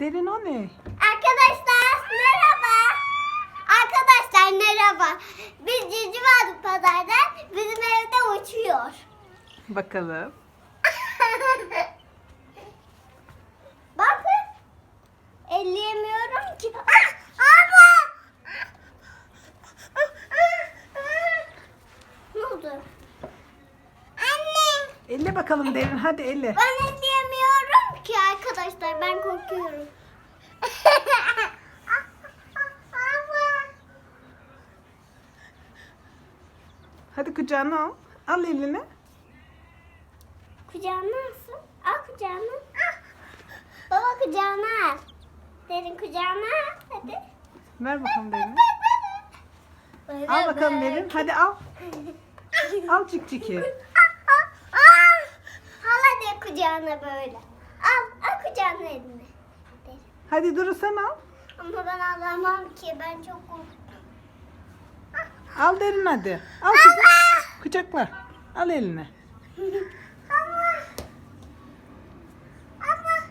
Derin o ne? Arkadaşlar merhaba. Arkadaşlar merhaba. Biz Cici vardık pazardan. Bizim evde uçuyor. Bakalım. Bakın. Elleyemiyorum ki. Ah, Ama. Ne oldu? Anne. Elle bakalım Derin hadi elle. Ben korkuyorum. Hadi kucağına al. Al elini. Kucağına alsın. Al kucağına. Baba kucağına al. Derin kucağına al. Hadi. Ver bakalım Derin. Al bakalım. Derin. Hadi al. Al cik ciki. Al hadi kucağına böyle. Al, al kucağına. Derin. Hadi Duru sen al. Ama ben alamam ki. Ben çok korktum. Al Derin hadi. Al kucak. Kucakla. Al eline.